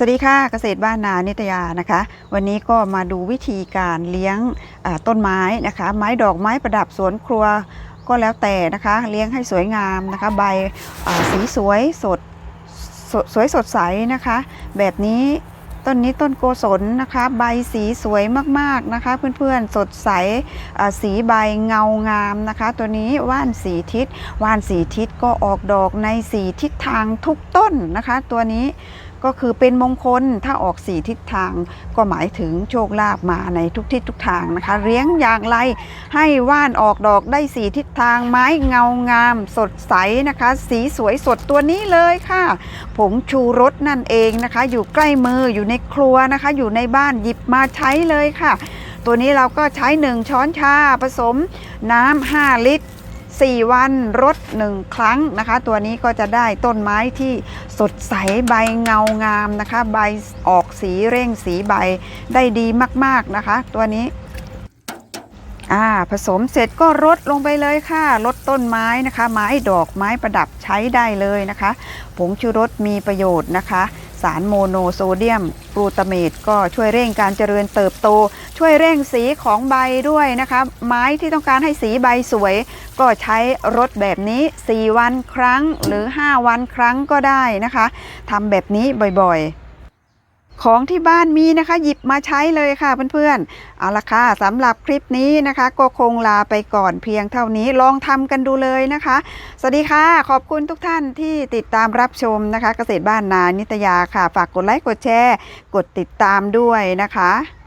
สวัสดีค่ะเกษตรบ้านนานิตยานะคะ วันนี้ก็มาดูวิธีการเลี้ยงต้นไม้นะคะ ไม้ดอกไม้ประดับสวนครัวก็แล้วแต่นะคะ เลี้ยงให้สวยงามนะคะ ใบสีสวยสดสสวยสดใสนะคะ แบบนี้ต้นนี้ต้นโกศลนะคะ ใบสีสวยมากๆนะคะ เพื่อนๆสดใสสีใบเงางามนะคะ ตัวนี้ว่านสีทิศว่านสีทิศก็ออกดอกในสีทิศทางทุกต้นนะคะ ตัวนี้ ก็คือเป็นมงคลถ้าออกสี่ทิศทางก็หมายถึงโชคลาภมาในทุกทิศทุกทางนะคะ เลี้ยงอย่างไรให้ว่านออกดอกได้สี่ทิศทางไม้เงางาม สดใสนะคะ สีสวยสดตัวนี้เลยค่ะ ผงชูรสนั่นเองนะคะ อยู่ใกล้มืออยู่ในครัวนะคะ อยู่ในบ้านหยิบมาใช้เลยค่ะ ตัวนี้เราก็ใช้ 1 ช้อนชาผสมน้ำ5ลิตร 4 วันรด1 ครั้งนะคะ ตัวนี้ก็จะได้ต้นไม้ที่สดใสใบเงางามนะคะ ใบออกสีเร่งสีใบได้ดีมากๆนะคะ ตัวนี้อ่าผสมเสร็จก็รดลงไปเลยค่ะลดต้นไม้นะคะ ไม้ดอกไม้ประดับใช้ได้เลยนะคะ ผงชูรสมีประโยชน์นะคะ สารโมโนโซเดียมกลูตาเมตก็ช่วยเร่งการเจริญเติบโต ช่วยเร่งสีของใบด้วยนะคะไม้ที่ต้องการให้สีใบสวย ก็ใช้รถแบบนี้ 4 วันครั้งหรือ 5 วันครั้งก็ได้นะคะทำแบบนี้บ่อยๆ ของที่บ้านมีนะคะ หยิบมาใช้เลยค่ะเพื่อนๆ เอาละค่ะสำหรับคลิปนี้นะคะ ก็คงลาไปก่อนเพียงเท่านี้ลองทำกันดูเลยนะคะ สวัสดีค่ะ ขอบคุณทุกท่านที่ติดตามรับชมนะคะ เกษตรบ้านนานิตยาค่ะ ฝากกดไลค์กดแชร์ กดติดตามด้วยนะคะ